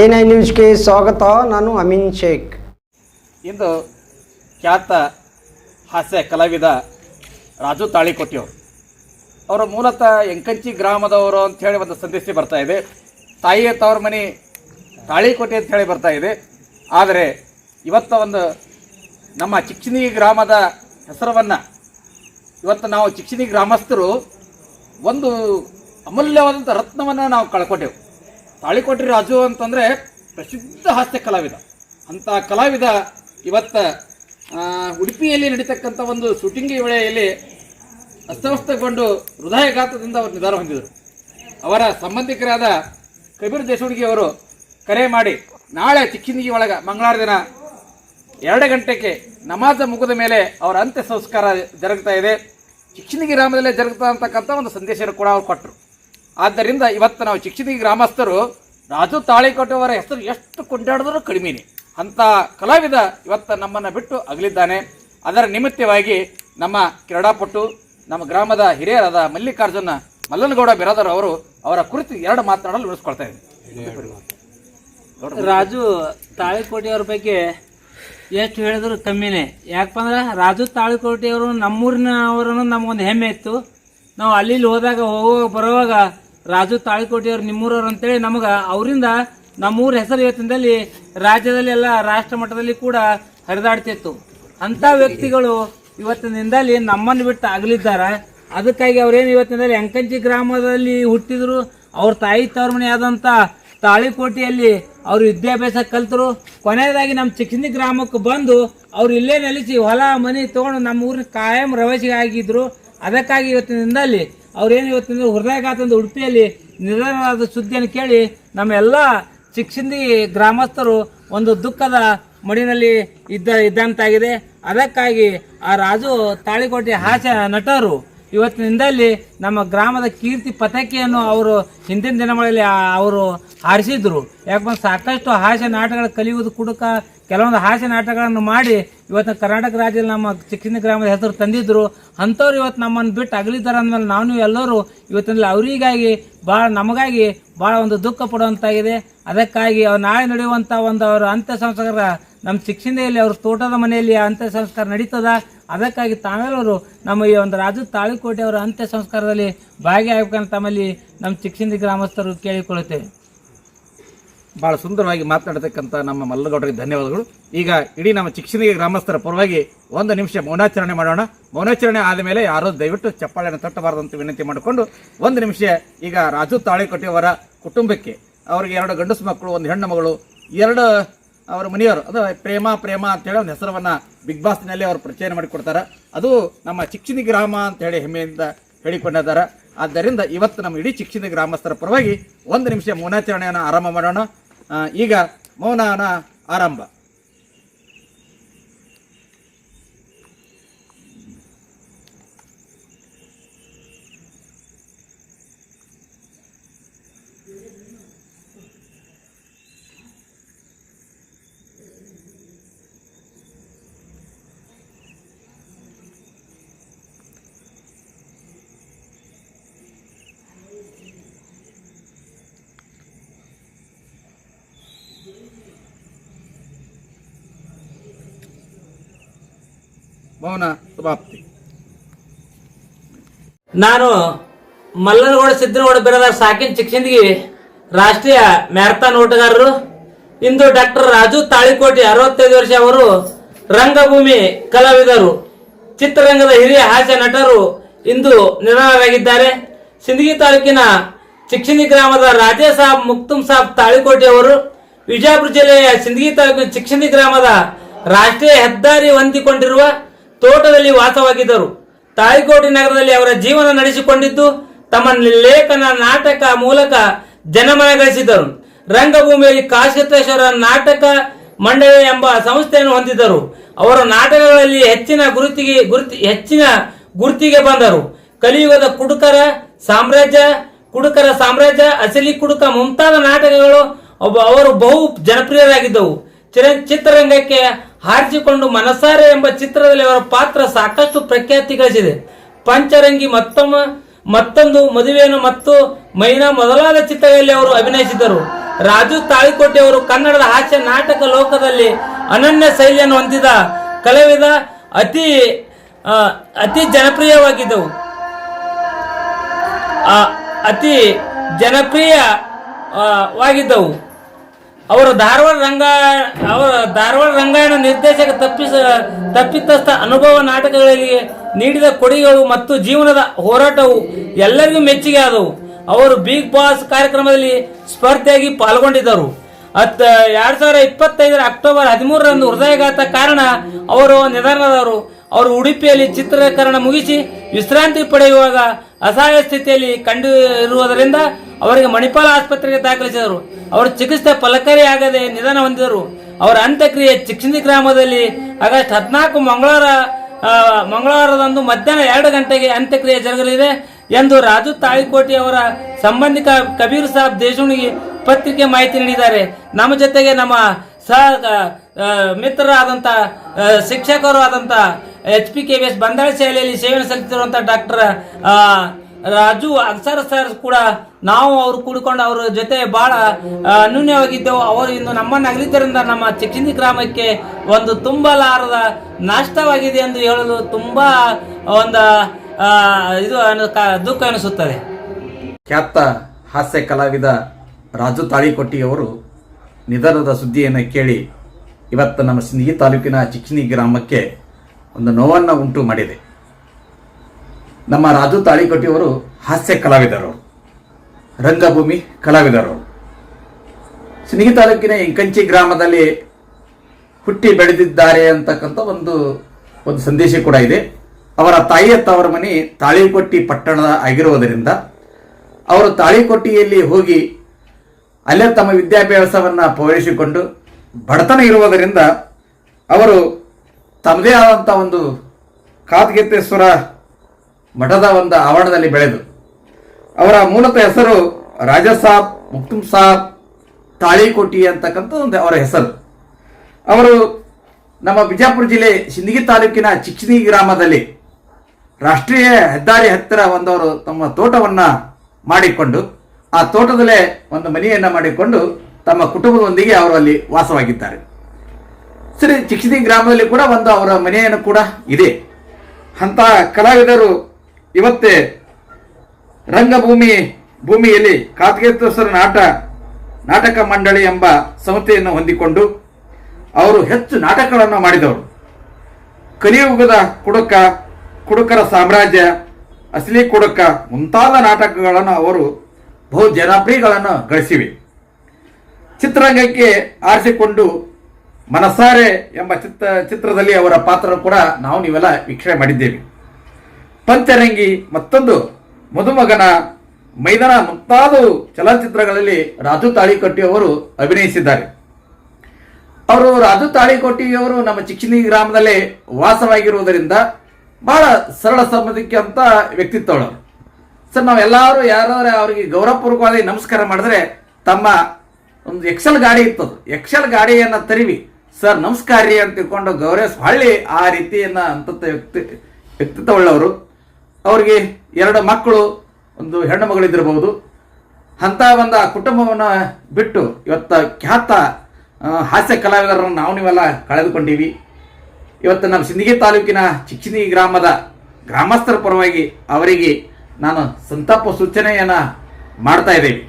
A nine ನ್ಯೂಸ್ಗೆ ಸ್ವಾಗತ, ನಾನು ಅಮೀನ್ ಶೇಖ್. ಇಂದು ಖ್ಯಾತ ಹಾಸ್ಯ ಕಲಾವಿದ ರಾಜು ತಾಳಿಕೊಟ್ಟಿಯವರು. ಅವರು ಮೂಲತಃ ಎಂಕಂಚಿ ಗ್ರಾಮದವರು ಅಂತ ಹೇಳಿ ಒಂದು ಸಂದೇಶ ಬರ್ತಾ ಇದೆ. ತಾಯಿಯ ತವರ ಮನೆ ತಾಳಿಕೋಟೆ ಹೇಳಿ ಬರ್ತಾ ಇದೆ. ಆದರೆ ಇವತ್ತು ಒಂದು ನಮ್ಮ ಚಿಕ್ಷಿಣಿ ಗ್ರಾಮದ ಹೆಸರವನ್ನು ಇವತ್ತು ನಾವು ಚಿಕ್ಷಿಣಿ ಗ್ರಾಮಸ್ಥರು ಒಂದು ಅಮೂಲ್ಯವಾದಂಥ ರತ್ನವನ್ನು ನಾವು ಕಳ್ಕೊಟ್ಟೆವು ತಾಳಿಕೋಟೆ ರಾಜು ಅಂತಂದರೆ ಪ್ರಸಿದ್ಧ ಹಾಸ್ಯ ಕಲಾವಿದ. ಅಂಥ ಕಲಾವಿದ ಇವತ್ತ ಉಡುಪಿಯಲ್ಲಿ ನಡೀತಕ್ಕಂಥ ಒಂದು ಶೂಟಿಂಗ್ ವೇಳೆಯಲ್ಲಿ ಅಸ್ತವ್ಯಸ್ತಗೊಂಡು ಹೃದಯಘಾತದಿಂದ ಅವರು ನಿಧಾನ ಹೊಂದಿದರು. ಅವರ ಸಂಬಂಧಿಕರಾದ ಕಬೀರ್ ದೇಶಹುಡುಗಿ ಅವರು ಕರೆ ಮಾಡಿ, ನಾಳೆ ಚಿಕ್ಕಿಂದಿಗೆ ಒಳಗೆ ಮಂಗಳವಾರ ದಿನ ಎರಡು ಗಂಟೆಗೆ ನಮಾಜ ಮುಗಿದ ಮೇಲೆ ಅವರ ಅಂತ್ಯ ಸಂಸ್ಕಾರ ಜರುಗ್ತಾ ಇದೆ. ಚಿಕ್ಕಿನಿಗಿ ಗ್ರಾಮದಲ್ಲೇ ಜರುಗ್ತಾ ಅಂತಕ್ಕಂಥ ಒಂದು ಸಂದೇಶವನ್ನು ಕೂಡ ಅವರು ಕೊಟ್ಟರು ಆದ್ದರಿಂದ ಇವತ್ತು ನಾವು ಚಿಕ್ಕಿನಿಗಿ ಗ್ರಾಮಸ್ಥರು ರಾಜು ತಾಳಿಕೋಟೆ ಅವರ ಹೆಸರು ಎಷ್ಟು ಕೊಂಡಾಡಿದ್ರೂ ಕಡಿಮೆನೆ. ಅಂತ ಕಲಾವಿದ ಇವತ್ತು ನಮ್ಮನ್ನು ಬಿಟ್ಟು ಅಗಲಿದ್ದಾನೆ. ಅದರ ನಿಮಿತ್ತವಾಗಿ ನಮ್ಮ ಕ್ರೀಡಾಪಟು, ನಮ್ಮ ಗ್ರಾಮದ ಹಿರಿಯರಾದ ಮಲ್ಲಿಕಾರ್ಜುನ ಮಲ್ಲನಗೌಡ ಬಿರಾದರ್ ಅವರು ಅವರ ಕುರಿತು ಎರಡು ಮಾತನಾಡಲು ಉಳಿಸ್ಕೊಳ್ತಾ ಇದ್ದೀನಿ. ರಾಜು ತಾಳಿಕೋಟೆಯವ್ರ ಬಗ್ಗೆ ಎಷ್ಟು ಹೇಳಿದ್ರು ಕಮ್ಮಿನೇ. ಯಾಕಂದ್ರೆ ರಾಜು ತಾಳಿಕೋಟೆಯವರು ನಮ್ಮೂರಿನವರನ್ನು ನಮಗೊಂದು ಹೆಮ್ಮೆ ಇತ್ತು. ನಾವು ಅಲ್ಲಿ ಹೋದಾಗ, ಹೋಗುವಾಗ ಬರುವಾಗ ರಾಜು ತಾಳಿಕೋಟೆಯವರು ನಿಮ್ಮೂರವ್ರು ಅಂತೇಳಿ ನಮಗೆ ಅವರಿಂದ ನಮ್ಮೂರ ಹೆಸರು ಇವತ್ತಿನಲ್ಲಿ ರಾಜ್ಯದಲ್ಲಿ ಎಲ್ಲ ರಾಷ್ಟ್ರ ಮಟ್ಟದಲ್ಲಿ ಕೂಡ ಹರಿದಾಡ್ತಿತ್ತು. ಅಂತ ವ್ಯಕ್ತಿಗಳು ಇವತ್ತಿನಿಂದಲೇ ನಮ್ಮನ್ನು ಬಿಟ್ಟು ಅಗಲಿದ್ದಾರೆ. ಅದಕ್ಕಾಗಿ ಅವ್ರೇನು ಇವತ್ತಿನಲ್ಲಿ ಅಂಕಂಚಿ ಗ್ರಾಮದಲ್ಲಿ ಹುಟ್ಟಿದ್ರು, ಅವ್ರ ತಾಯಿ ತವ್ರ ಮನೆ ಆದಂತ ತಾಳಿಕೋಟೆಯಲ್ಲಿ ಅವರು ವಿದ್ಯಾಭ್ಯಾಸ ಕಲ್ತರು. ಕೊನೆಯದಾಗಿ ನಮ್ಮ ಚಿಕ್ಕಂದಿ ಗ್ರಾಮಕ್ಕೆ ಬಂದು ಅವ್ರು ಇಲ್ಲೇ ನೆಲೆಸಿ ಹೊಲ, ಮನೆ ತಗೊಂಡು ನಮ್ಮ ಊರಿನ ಕಾಯಂ ರವಾಸಿಗೆ ಆಗಿದ್ರು. ಅದಕ್ಕಾಗಿ ಇವತ್ತಿನಿಂದಲ್ಲಿ ಅವ್ರೇನು ಇವತ್ತಿನ ಹೃದಯಘಾತದಿಂದ ಉಡುಪಿಯಲ್ಲಿ ನಿಧನರಾದ ಸುದ್ದಿಯನ್ನು ಕೇಳಿ ನಮ್ಮೆಲ್ಲ ಶಿಕ್ಷಿಂದಿ ಗ್ರಾಮಸ್ಥರು ಒಂದು ದುಃಖದ ಮಡಿನಲ್ಲಿ ಇದ್ದ ಇದ್ದಂತಾಗಿದೆ. ಅದಕ್ಕಾಗಿ ಆ ರಾಜು ತಾಳಿಕೋಟೆ ಹಾಸ್ಯ ನಟರು. ಇವತ್ತಿನಿಂದಲ್ಲಿ ನಮ್ಮ ಗ್ರಾಮದ ಕೀರ್ತಿ ಪತಾಕೆಯನ್ನು ಅವರು ಹಿಂದಿನ ದಿನಗಳಲ್ಲಿ ಅವರು ಹಾರಿಸಿದ್ರು. ಯಾಕಂದ್ರೆ ಸಾಕಷ್ಟು ಹಾಸ್ಯ ನಾಟಕಗಳು ಕಲಿಯುವುದು ಕುಡುಕ ಕೆಲವೊಂದು ಹಾಸ್ಯ ನಾಟಕಗಳನ್ನು ಮಾಡಿ, ಇವತ್ತು ಕರ್ನಾಟಕ ರಾಜ್ಯದಲ್ಲಿ ನಮ್ಮ ಚಿಕ್ಕಿನ ಗ್ರಾಮದ ಹೆಸರು ತಂದಿದ್ರು. ಅಂಥವ್ರು ಇವತ್ತು ನಮ್ಮನ್ನು ಬಿಟ್ಟು ಅಗಲಿದ್ದಾರೆ ಅಂದಮೇಲೆ ನಾವು ಎಲ್ಲರೂ ಇವತ್ತಿನಲ್ಲಿ ಅವರಿಗಾಗಿ ಭಾಳ ನಮಗಾಗಿ ಭಾಳ ಒಂದು ದುಃಖ ಪಡುವಂತಾಗಿದೆ. ಅದಕ್ಕಾಗಿ ಅವ್ರು ನಾಳೆ ನಡೆಯುವಂಥ ಒಂದು ಅವರ ಅಂತ್ಯ ಸಂಸ್ಕಾರ ನಮ್ಮ ಶಿಕ್ಷಣದಲ್ಲಿ ಅವ್ರ ತೋಟದ ಮನೆಯಲ್ಲಿ ಅಂತ್ಯ ಸಂಸ್ಕಾರ ನಡೀತದ? ಅದಕ್ಕಾಗಿ ತಾವೆಲ್ಲರೂ ನಮ್ಮ ಈ ಒಂದು ರಾಜು ತಾಳಿಕೋಟೆ ಅವರ ಅಂತ್ಯ ಸಂಸ್ಕಾರದಲ್ಲಿ ಭಾಗಿಯಾಗಬೇಕಂತ ತಮ್ಮಲ್ಲಿ ನಮ್ಮ ಚಿಕ್ಸಿಂದಿ ಗ್ರಾಮಸ್ಥರು ಕೇಳಿಕೊಳ್ಳುತ್ತೇವೆ. ಬಹಳ ಸುಂದರವಾಗಿ ಮಾತನಾಡತಕ್ಕಂಥ ನಮ್ಮ ಮಲ್ಲಗೌಡರಿಗೆ ಧನ್ಯವಾದಗಳು. ಈಗ ಇಡೀ ನಮ್ಮ ಶಿಕ್ಷಣಿಗೆ ಗ್ರಾಮಸ್ಥರ ಪರವಾಗಿ ಒಂದು ನಿಮಿಷ ಮೌನಾಚರಣೆ ಮಾಡೋಣ. ಮೌನಾಚರಣೆ ಆದ ಮೇಲೆ ಯಾರೋ ದಯವಿಟ್ಟು ಚಪ್ಪಾಳೆಯನ್ನು ತಟ್ಟಬಾರದಂತ ವಿನಂತಿ ಮಾಡಿಕೊಂಡು ಒಂದು ನಿಮಿಷ ಈಗ ರಾಜು ತಾಳಿಕೊಟ್ಟಿ ಅವರ ಕುಟುಂಬಕ್ಕೆ ಅವರಿಗೆ ಎರಡು ಗಂಡಸು ಮಕ್ಕಳು, ಒಂದು ಹೆಣ್ಣು ಮಗಳು, ಎರಡು ಅವರ ಮನೆಯವರು, ಅದು ಪ್ರೇಮ ಪ್ರೇಮ ಅಂತೇಳಿ ಒಂದು ಹೆಸರನ್ನ ಬಿಗ್ ಬಾಸ್ನಲ್ಲಿ ಅವರು ಪರಿಚಯ ಮಾಡಿಕೊಡ್ತಾರೆ. ಅದು ನಮ್ಮ ಚಿಕ್ಷಣಿ ಗ್ರಾಮ ಅಂತ ಹೇಳಿ ಹೆಮ್ಮೆಯಿಂದ ಹೇಳಿಕೊಂಡಿದ್ದಾರೆ. ಆದ್ದರಿಂದ ಇವತ್ತು ನಮ್ಮ ಇಡೀ ಚಿಕ್ಷಣಿ ಗ್ರಾಮಸ್ಥರ ಪರವಾಗಿ ಒಂದು ನಿಮಿಷ ಮೌನಾಚರಣೆಯನ್ನು ಆರಂಭ ಮಾಡೋಣ. ಈಗ ಮೌನನ ಆರಂಭ. ಮೌನ ಸಮಾಪ್ತಿ ನಾನು ಮಲ್ಲನಗೌಡ ಸಿದ್ದನಗೌಡ ಬಿರದಾರ್ ಸಾಕಿನ ಚಿಕ್ಕಿಂದಿಗೆ ರಾಷ್ಟ್ರೀಯ ಮ್ಯಾರಥಾನ್ ಓಟಗಾರರು. ಇಂದು ಡಾಕ್ಟರ್ ರಾಜು ತಾಳಿಕೋಟೆ ಅರವತ್ತೈದು ವರ್ಷ ಅವರು ರಂಗಭೂಮಿ ಕಲಾವಿದರು. ಚಿತ್ರರಂಗದ ಹಿರಿಯ ಹಾಸ್ಯ ನಟರು ಇಂದು ನಿಧನರಾಗಿದ್ದಾರೆ ಸಿಂದಗಿ ತಾಲೂಕಿನ ಚಿಕ್ಸಿಂದಿ ಗ್ರಾಮದ ರಾಜೇ ಸಾಬ್ ಮುಕ್ತುಮ್ ಸಾಬ್ ತಾಳಿಕೋಟೆ ಅವರು ವಿಜಯಪುರ ಜಿಲ್ಲೆಯ ಸಿಂದಗಿ ತಾಲೂಕಿನ ಚಿಕ್ಸಿಂದಿ ಗ್ರಾಮದ ರಾಷ್ಟ್ರೀಯ ಹೆದ್ದಾರಿ ಹೊಂದಿಕೊಂಡಿರುವ ತೋಟದಲ್ಲಿ ವಾಸವಾಗಿದ್ದರು. ತಾಯಿಕೋಟಿ ನಗರದಲ್ಲಿ ಅವರ ಜೀವನ ನಡೆಸಿಕೊಂಡಿದ್ದು, ತಮ್ಮ ಲೇಖನ ನಾಟಕ ಮೂಲಕ ಜನಮನ ಗಳಿಸಿದರು ರಂಗಭೂಮಿಯಲ್ಲಿ ಕಾಶಿತೇಶ್ವರ ನಾಟಕ ಮಂಡಳಿ ಎಂಬ ಸಂಸ್ಥೆಯನ್ನು ಹೊಂದಿದ್ದರು. ಅವರ ನಾಟಕಗಳಲ್ಲಿ ಹೆಚ್ಚಿನ ಗುರುತಿಗೆ, ಗುರುತಿ, ಹೆಚ್ಚಿನ ಗುರುತಿಗೆ ಬಂದರು. ಕಲಿಯುಗದ ಕುಡುಕರ ಸಾಮ್ರಾಜ್ಯ ಕುಡುಕರ ಸಾಮ್ರಾಜ್ಯ, ಅಸಲಿ ಕುಡುಕ ಮುಂತಾದ ನಾಟಕಗಳು ಅವರು ಬಹು ಜನಪ್ರಿಯರಾಗಿದ್ದವು. ಚಿರ- ಚಿತ್ರರಂಗಕ್ಕೆ ಹಾರಿಸಿಕೊಂಡು ಮನಸಾರೆ ಎಂಬ ಚಿತ್ರದಲ್ಲಿ ಅವರ ಪಾತ್ರ ಸಾಕಷ್ಟು ಪ್ರಖ್ಯಾತಿ ಗಳಿಸಿದೆ ಪಂಚರಂಗಿ ಮತ್ತೊಮ್ಮ, ಮತ್ತೊಂದು ಮದುವೆಯನ್ನು ಮತ್ತು ಮೈನಾ ಮೊದಲಾದ ಚಿತ್ರಗಳಲ್ಲಿ ಅವರು ಅಭಿನಯಿಸಿದರು ರಾಜು ತಾಳಿಕೋಟೆ ಅವರು ಕನ್ನಡದ ಹಾಸ್ಯ ನಾಟಕ ಲೋಕದಲ್ಲಿ ಅನನ್ಯ ಶೈಲಿಯನ್ನು ಹೊಂದಿದ ಕಲಾವಿದ ಅತಿ ಅತಿ ಜನಪ್ರಿಯವಾಗಿದ್ದವು. ಅತಿ ಜನಪ್ರಿಯ ವಾಗಿದ್ದವು ಅವರು ಧಾರವಾಡ ರಂಗ, ಅವರ ಧಾರವಾಡ ರಂಗಾಯಣ ನಿರ್ದೇಶಕ ತಪ್ಪಿಸ, ತಪ್ಪಿತಸ್ಥ ಅನುಭವ ನಾಟಕಗಳಿಗೆ ನೀಡಿದ ಕೊಡುಗೆಗಳು ಮತ್ತು ಜೀವನದ ಹೋರಾಟವು ಎಲ್ಲರಿಗೂ ಮೆಚ್ಚುಗೆ ಆದವು. ಅವರು ಬಿಗ್ ಬಾಸ್ ಕಾರ್ಯಕ್ರಮದಲ್ಲಿ ಸ್ಪರ್ಧೆಯಾಗಿ ಪಾಲ್ಗೊಂಡಿದ್ದರು. ಹತ್ತ ಎರಡ್ ಸಾವಿರದ ಇಪ್ಪತ್ತೈದರ ಅಕ್ಟೋಬರ್ ಹದಿಮೂರರಂದು ಹೃದಯಘಾತ ಕಾರಣ ಅವರು ನಿಧನರಾದರು. ಅವರು ಉಡುಪಿಯಲ್ಲಿ ಚಿತ್ರೀಕರಣ ಮುಗಿಸಿ ವಿಶ್ರಾಂತಿ ಪಡೆಯುವಾಗ ಅಸಹಾಯ ಸ್ಥಿತಿಯಲ್ಲಿ ಕಂಡು ಇರುವುದರಿಂದ ಅವರಿಗೆ ಮಣಿಪಾಲ ಆಸ್ಪತ್ರೆಗೆ ದಾಖಲಿಸಿದರು. ಅವರು ಚಿಕಿತ್ಸೆ ಫಲಕಾರಿಯಾಗದೆ ನಿಧನ ಹೊಂದಿದರು. ಅವರ ಅಂತ್ಯಕ್ರಿಯೆ ಚಿಕ್ಷಿಂದಿ ಗ್ರಾಮದಲ್ಲಿ ಆಗಸ್ಟ್ ಹದಿನಾಲ್ಕು ಮಂಗಳವಾರ ಮಂಗಳವಾರದಂದು ಮಧ್ಯಾಹ್ನ ಎರಡು ಗಂಟೆಗೆ ಅಂತ್ಯಕ್ರಿಯೆ ಜರುಗಲಿದೆ ಎಂದು ರಾಜು ತಾಳಿಕೋಟಿ ಅವರ ಸಂಬಂಧಿಕ ಕಬೀರ್ ಸಾಬ್ ದೇಶುಣಿಗೆ ಪತ್ರಿಕೆ ಮಾಹಿತಿ ನೀಡಿದ್ದಾರೆ. ನಮ್ಮ ಜೊತೆಗೆ ನಮ್ಮ ಸಹ ಮಿತ್ರರಾದಂಥ ಶಿಕ್ಷಕರು ಆದಂಥ H P K V S ಬಂದಾಳ ಶಾಲೆಯಲ್ಲಿ ಸೇವೆ ಸಲ್ಲಿಸಿರುವಂಥ ಡಾಕ್ಟರ್ ರಾಜು ಅಕ್ಸರ್ ಸರ್ ಕೂಡ ನಾವು ಅವರು ಕೂಡಿಕೊಂಡು ಅವರ ಜೊತೆ ಬಹಳ ಅನ್ಯೂನ್ಯವಾಗಿದ್ದೆವು ಅವರು ಇಂದು ನಮ್ಮನ್ನು ಅಗಲಿದ್ದರಿಂದ ನಮ್ಮ ಚಿಕ್ಕಿಂದಿ ಗ್ರಾಮಕ್ಕೆ ಒಂದು ತುಂಬಲಾರದ ನಾಷ್ಟವಾಗಿದೆ ಎಂದು ಹೇಳಲು ತುಂಬಾ ಒಂದು ಇದು ದುಃಖ ಅನಿಸುತ್ತದೆ. ಖ್ಯಾತ ಹಾಸ್ಯ ಕಲಾವಿದ ರಾಜು ತಾಳಿಕೊಟ್ಟಿಯವರು ನಿಧನದ ಸುದ್ದಿಯನ್ನು ಕೇಳಿ ಇವತ್ತು ನಮ್ಮ ಸಿಂದಗಿ ತಾಲೂಕಿನ ಚಿಕ್ಕಿನಿ ಗ್ರಾಮಕ್ಕೆ ಒಂದು ನೋವನ್ನು ಉಂಟು ಮಾಡಿದೆ. ನಮ್ಮ ರಾಜು ತಾಳಿಕೊಟ್ಟಿಯವರು ಹಾಸ್ಯ ಕಲಾವಿದರು. ರಂಗಭೂಮಿ ಕಲಾವಿದರು. ಸಿನಿಗಿ ತಾಲೂಕಿನ ಇಂಕಂಚಿ ಗ್ರಾಮದಲ್ಲಿ ಹುಟ್ಟಿ ಬೆಳೆದಿದ್ದಾರೆ ಅಂತಕ್ಕಂಥ ಒಂದು ಒಂದು ಸಂದೇಶ ಕೂಡ ಇದೆ. ಅವರ ತಾಯಿಯ ತವರ ಮನೆ ತಾಳಿಕೊಟ್ಟಿ ಪಟ್ಟಣದ ಆಗಿರುವುದರಿಂದ ಅವರು ತಾಳಿಕೊಟ್ಟಿಯಲ್ಲಿ ಹೋಗಿ ಅಲ್ಲೇ ತಮ್ಮ ವಿದ್ಯಾಭ್ಯಾಸವನ್ನು ಪೂರೈಸಿಕೊಂಡು ಬಡತನ ಇರುವುದರಿಂದ ಅವರು ತಮ್ಮದೇ ಆದಂಥ ಒಂದು ಕಾತ್ಗೆತ್ತೇಶ್ವರ ಮಠದ ಒಂದು ಆವರಣದಲ್ಲಿ ಬೆಳೆದು, ಅವರ ಮೂಲತ ಹೆಸರು ರಾಜಾ ಸಾಬ್ ಮುಕ್ತುಮ್ ಸಾಬ್, ತಾಳಿಕೋಟಿ ಅಂತಕ್ಕಂಥ ಒಂದು ಅವರ ಹೆಸರು. ಅವರು ನಮ್ಮ ಬಿಜಾಪುರ ಜಿಲ್ಲೆ ಸಿಂದಗಿ ತಾಲೂಕಿನ ಚಿಕ್ಚಿನಿ ಗ್ರಾಮದಲ್ಲಿ ರಾಷ್ಟ್ರೀಯ ಹೆದ್ದಾರಿ ಹತ್ತಿರ ಒಂದವರು ತಮ್ಮ ತೋಟವನ್ನ ಮಾಡಿಕೊಂಡು, ಆ ತೋಟದಲ್ಲೇ ಒಂದು ಮನೆಯನ್ನ ಮಾಡಿಕೊಂಡು ತಮ್ಮ ಕುಟುಂಬದೊಂದಿಗೆ ಅವರು ಅಲ್ಲಿ ವಾಸವಾಗಿದ್ದಾರೆ. ಸರಿ ಚಿಕ್ಸಿದಿ ಗ್ರಾಮದಲ್ಲಿ ಕೂಡ ಒಂದು ಅವರ ಮನೆಯನ್ನು ಕೂಡ ಇದೆ. ಅಂತ ಕಲಾವಿದರು ಇವತ್ತೇ ರಂಗಭೂಮಿ ಭೂಮಿಯಲ್ಲಿ ಕಾತ್ಗೇತೇಶ್ವರ ನಾಟ, ನಾಟಕ ಮಂಡಳಿ ಎಂಬ ಸಂಸ್ಥೆಯನ್ನು ಹೊಂದಿಕೊಂಡು ಅವರು ಹೆಚ್ಚು ನಾಟಕಗಳನ್ನು ಮಾಡಿದವರು. ಕಲಿಯುಗದ ಕುಡುಕ, ಕುಡುಕರ ಸಾಮ್ರಾಜ್ಯ, ಅಸಲಿ ಕುಡುಕ ಮುಂತಾದ ನಾಟಕಗಳನ್ನು ಅವರು ಬಹು ಜನಪ್ರಿಯಗಳನ್ನು ಗಳಿಸಿವೆ. ಚಿತ್ರರಂಗಕ್ಕೆ ಆರಿಸಿಕೊಂಡು ಮನಸಾರೆ ಎಂಬ ಚಿತ್ರ, ಚಿತ್ರದಲ್ಲಿ ಅವರ ಪಾತ್ರ ಕೂಡ ನಾವು ನೀವೆಲ್ಲ ವೀಕ್ಷಣೆ ಮಾಡಿದ್ದೇವೆ. ಪಂಚರಂಗಿ ಮತ್ತೊಂದು ಮದುಮಗನ ಮೈದಾನ ಮುಂತಾದ ಚಲನಚಿತ್ರಗಳಲ್ಲಿ ರಾಜು ತಾಳಿಕಟ್ಟಿ ಅವರು ಅಭಿನಯಿಸಿದ್ದಾರೆ. ಅವರು ರಾಜು ತಾಳಿಕೋಟಿಯವರು ನಮ್ಮ ಚಿಕ್ಕಿನಿ ಗ್ರಾಮದಲ್ಲೇ ವಾಸವಾಗಿರುವುದರಿಂದ ಬಹಳ ಸರಳ ಸಂಬಂಧಕ್ಕೆ ಅಂತ ವ್ಯಕ್ತಿತ್ವಗಳು ಸರ್, ನಾವೆಲ್ಲರೂ ಯಾರಾದ್ರೆ ಅವರಿಗೆ ಗೌರವಪೂರ್ವಕವಾಗಿ ನಮಸ್ಕಾರ ಮಾಡಿದ್ರೆ ತಮ್ಮ ಒಂದು ಎಕ್ಸೆಲ್ ಗಾಡಿ ಇತ್ತದು. ಎಕ್ಸೆಲ್ ಗಾಡಿಯನ್ನ ತರಿವಿ. ಸರ್, ನಮಸ್ಕಾರ ರೀ ಅಂತ ತಿಳ್ಕೊಂಡು ಗೌರೇಶ್ ಹೊಳ್ಳಿ ಆ ರೀತಿಯನ್ನ ಅಂತ ವ್ಯಕ್ತಿ ವ್ಯಕ್ತಿತ್ವ ಉಳ್ಳವರು ಅವರಿಗೆ ಎರಡು ಮಕ್ಕಳು, ಒಂದು ಹೆಣ್ಣು ಮಗಳಿದ್ದಿರಬಹುದು. ಅಂತ ಒಂದು ಆ ಕುಟುಂಬವನ್ನು ಬಿಟ್ಟು ಇವತ್ತು ಖ್ಯಾತ ಹಾಸ್ಯ ಕಲಾವಿದರನ್ನು ನಾವು ನೀವೆಲ್ಲ ಕಳೆದುಕೊಂಡೀವಿ. ಇವತ್ತು ನಮ್ಮ ಸಿಂದಗಿ ತಾಲೂಕಿನ ಚಿಕ್ಚಿನಿ ಗ್ರಾಮದ ಗ್ರಾಮಸ್ಥರ ಪರವಾಗಿ ಅವರಿಗೆ ನಾನು ಸಂತಾಪ ಸೂಚನೆಯನ್ನ ಮಾಡ್ತಾ ಇದ್ದೇವೆ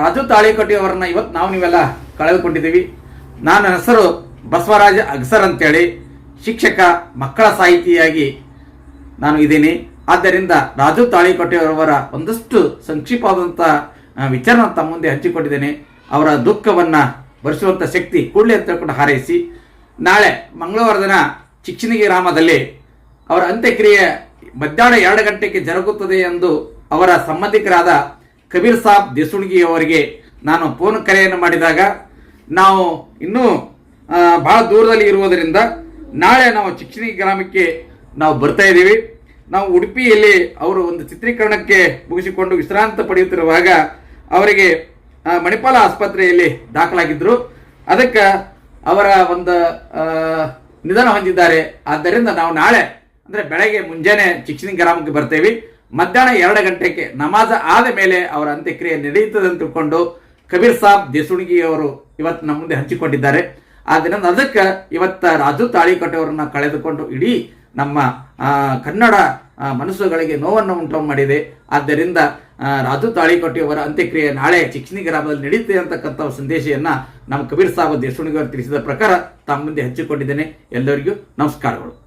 ರಾಜು ತಾಳಿಕಟ್ಟಿ ಅವರನ್ನು ಇವತ್ತು ನಾವು ನೀವೆಲ್ಲ ಕಳೆದುಕೊಂಡಿದ್ದೀವಿ. ನನ್ನ ಹೆಸರು ಬಸವರಾಜ ಅಗ್ಸರ್ ಅಂತೇಳಿ ಶಿಕ್ಷಕ, ಮಕ್ಕಳ ಸಾಹಿತಿಯಾಗಿ ನಾನು ಇದ್ದೀನಿ. ಆದ್ದರಿಂದ ರಾಜು ತಾಳಿಕೋಟೆಯವರವರ ಒಂದಷ್ಟು ಸಂಕ್ಷಿಪ್ತವಾದಂಥ ವಿಚಾರನ ತಮ್ಮ ಮುಂದೆ ಹಂಚಿಕೊಟ್ಟಿದ್ದೇನೆ ಅವರ ದುಃಖವನ್ನ ಭರಿಸುವಂಥ ಶಕ್ತಿ ಕೂಡಲೇ ಅಂತ ಹೇಳ್ಕೊಂಡು ಹಾರೈಸಿ, ನಾಳೆ ಮಂಗಳವಾರ ದಿನ ಚಿಕ್ಷಣಿಗೆ ಗ್ರಾಮದಲ್ಲಿ ಅವರ ಅಂತ್ಯಕ್ರಿಯೆ ಮಧ್ಯಾಹ್ನ ಎರಡು ಗಂಟೆಗೆ ಜರುಗುತ್ತದೆ ಎಂದು ಅವರ ಸಂಬಂಧಿಕರಾದ ಕಬೀರ್ ಸಾಬ್ ದೇಸುಣಿಗಿ ಅವರಿಗೆ ನಾನು ಫೋನ್ ಕರೆಯನ್ನು ಮಾಡಿದಾಗ ನಾವು ಇನ್ನೂ ಭಾಳ ದೂರದಲ್ಲಿ ಇರುವುದರಿಂದ ನಾಳೆ ನಾವು ಚಿಕ್ಚಿನಿ ಗ್ರಾಮಕ್ಕೆ ನಾವು ಬರ್ತಾ ಇದ್ದೀವಿ. ನಾವು ಉಡುಪಿಯಲ್ಲಿ ಅವರು ಒಂದು ಚಿತ್ರೀಕರಣಕ್ಕೆ ಮುಗಿಸಿಕೊಂಡು ವಿಶ್ರಾಂತಿ ಪಡೆಯುತ್ತಿರುವಾಗ ಅವರಿಗೆ ಮಣಿಪಾಲ ಆಸ್ಪತ್ರೆಯಲ್ಲಿ ದಾಖಲಾಗಿದ್ದರು ಅದಕ್ಕೆ ಅವರ ಒಂದು ನಿಧನ ಹೊಂದಿದ್ದಾರೆ. ಆದ್ದರಿಂದ ನಾವು ನಾಳೆ, ಅಂದರೆ ಬೆಳಗ್ಗೆ ಮುಂಜಾನೆ ಚಿಕ್ಚಿನಿ ಗ್ರಾಮಕ್ಕೆ ಬರ್ತೇವೆ. ಮಧ್ಯಾಹ್ನ ಎರಡು ಗಂಟೆಗೆ ನಮಾಜ ಆದ ಮೇಲೆ ಅವರ ಅಂತ್ಯಕ್ರಿಯೆ ನಡೆಯುತ್ತದೆ ಅಂತ ತಿಳ್ಕೊಂಡು ಕಬೀರ್ ಸಾಬ್ ದೇಸುಣಿಗಿ ಅವರು ಇವತ್ತು ನಮ್ಮ ಮುಂದೆ ಹಂಚಿಕೊಂಡಿದ್ದಾರೆ. ಆದ್ದರಿಂದ ಅದಕ್ಕೆ ಇವತ್ತ ರಾಜು ತಾಳಿ ಕಟ್ಟೆಯವರನ್ನ ಕಳೆದುಕೊಂಡು ಇಡೀ ನಮ್ಮ ಕನ್ನಡ ಮನಸ್ಸುಗಳಿಗೆ ನೋವನ್ನು ಉಂಟು ಮಾಡಿದೆ. ಆದ್ದರಿಂದ ರಾಜು ತಾಳಿಕೋಟೆಯವರ ಅಂತ್ಯಕ್ರಿಯೆ ನಾಳೆ ಚಿಕ್ಸ್ನಿ ಗ್ರಾಮದಲ್ಲಿ ನಡೆಯುತ್ತೆ ಅಂತಕ್ಕಂಥ ಸಂದೇಶವನ್ನ ನಮ್ಮ ಕಬೀರ್ ಸಾಬ್ ದೇಸುಣಿಗಿ ಅವರು ತಿಳಿಸಿದ ಪ್ರಕಾರ ತಮ್ಮ ಮುಂದೆ ಹಂಚಿಕೊಂಡಿದ್ದೇನೆ. ಎಲ್ಲರಿಗೂ ನಮಸ್ಕಾರಗಳು.